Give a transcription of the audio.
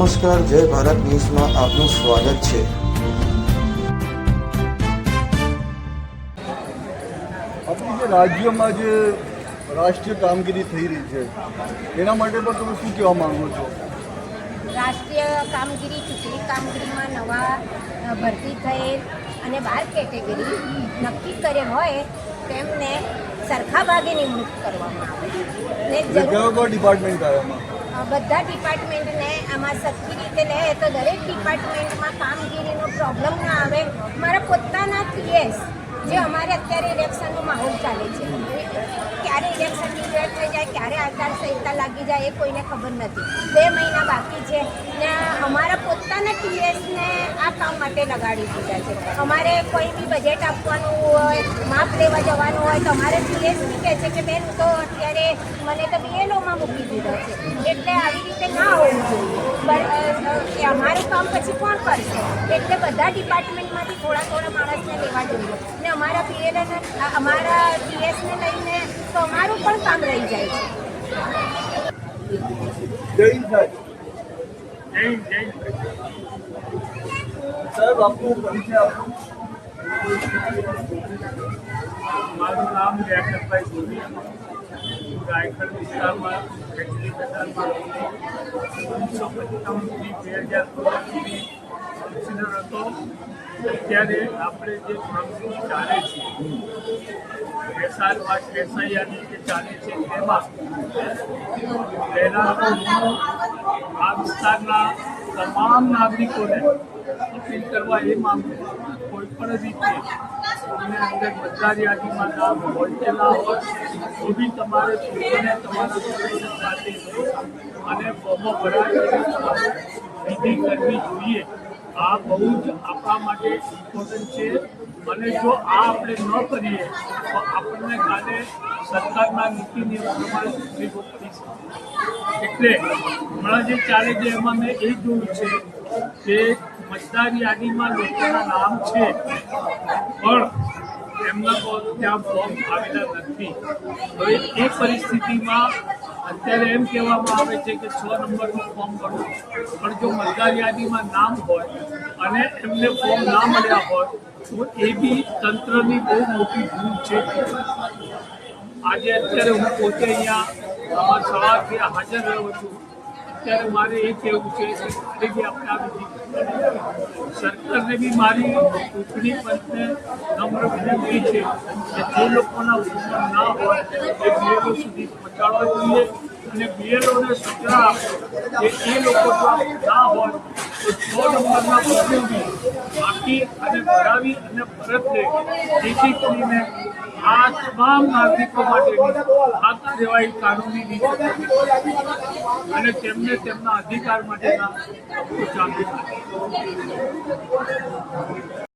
નમસ્કાર જય ભારત ન્યૂઝમાં આપનું સ્વાગત છે. આપણી જે રાજ્યમાં જે રાષ્ટ્રીય કામગીરી થઈ રહી છે એના માટે પણ તમે શું કહેવા માંગો છો? રાષ્ટ્રીય કામગીરી ચૂંટણી કામગીરીમાં નવા ભરતી થયેલ અને બાર કેટેગરી નક્કી કરેલ હોય તેમને સરખા ભાગે નિમણૂક કરવામાં આવે. ને ડિપાર્ટમેન્ટ આવે એમાં અ, બધા ડિપાર્ટમેન્ટને આમાં સરખી રીતે લે તો દરેક ડિપાર્ટમેન્ટમાં કામગીરીનો પ્રોબ્લેમ ના આવે. મારા પોતાના પીએસ જે અમારે અત્યારે ઇલેક્શનનો માહોલ ચાલે છે. ક્યારે ઇલેક્શન ડિક્લેર થઈ જાય, ક્યારે આચારસંહિતા લાગી જાય, એ કોઈને ખબર નથી. બે મહિના બાકી છે. ને અમારા પોતાના ટીએસને આ કામ માટે લગાડી દીધા છે. અમારે કોઈ બી બજેટ આપવાનું હોય, માપ લેવા જવાનું હોય, તો અમારે ટીએસ બી કહે છે કે, બેન તો અત્યારે મને તો બીએલઓમાં છે એટલે આવી રીતે ના હોવું જોઈએ. અમારું કામ પછી કોણ કરશે? એટલે બધા ડિપાર્ટમેન્ટમાંથી થોડા થોડા માણસને લેવા જોઈએ. ને અમારા પીએલએને અમારા પીએસને લઈને તો અમારું પણ કામ રહી જાય છે. જય હિન્દ સાહેબ. સાહેબ આપનું પરિચય આપો મારું નામ વ્યાકરભાઈ હું રાયગઢ વિસ્તારમાં ફેક્ટરી બજારમાં ઓગણીસો પંચાવનથી બે હજાર સોળ સુધી કમિશનર હતો. અત્યારે આપણે જે કામગીરી ચાલે છે, એસઆર વાત બેસાયાની જે ચાલે છે, તેમાં પહેલાં આ વિસ્તારના તમામ નાગરિકોને અપીલ કરવા એ છું કોઈ પણ રીતે તમને અંદર મતદાર યાદીમાં નામ વંચેલા હોય તો બી તમારે પોતાને તમારા સાથે અને ફોર્મો ભરાય વિધિ કરવી જોઈએ. આ બહુ જ આપણા માટે ઇમ્પોર્ટન્ટ છે. અને જો આ આપણે ન કરીએ, તો આપણને કાલે સરકારના નીતિ નિયમ તકલીફો પડી શકે એટલે હમણાં જે ચાલે છે, એમાં મેં એ જોયું છે કે મતદાર યાદીમાં લોકોના નામ છે. પણ એમના ત્યાં ફોર્મ આવેલા નથી. હવે એ પરિસ્થિતિમાં અત્યારે એમ કહેવામાં આવે છે કે છ નંબરનું ફોર્મ ભરવું પણ જો મતદાર યાદીમાં નામ હોય અને એમને ફોર્મ ના મળ્યા હોય, તો એ બી તંત્રની બહુ મોટી ભૂલ છે. આજે અત્યારે હું પોતે અહીંયા અમારા સવારથી હાજર રહ્યો છું. અત્યારે મારે એ કહેવું છે કે આપણે આવી સરકારને બી મારી ચૂંટણી પંચને નમ્ર વિનંતી છે કે જે લોકોના ઉપર ના હોય એ બીએલઓ સુધી પહોંચાડવા જોઈએ અને બીએલઓને સૂચના આપો કે એ લોકો ના હોય તો છ નંબરના ફોર્મ આપી અને ભરાવી અને પરત લે જેથી કરીને આ તમામ નાગરિકો માટેની આ કાર્યવાહી કાનૂની રીતે. અને તેમને તેમના અધિકાર માટેના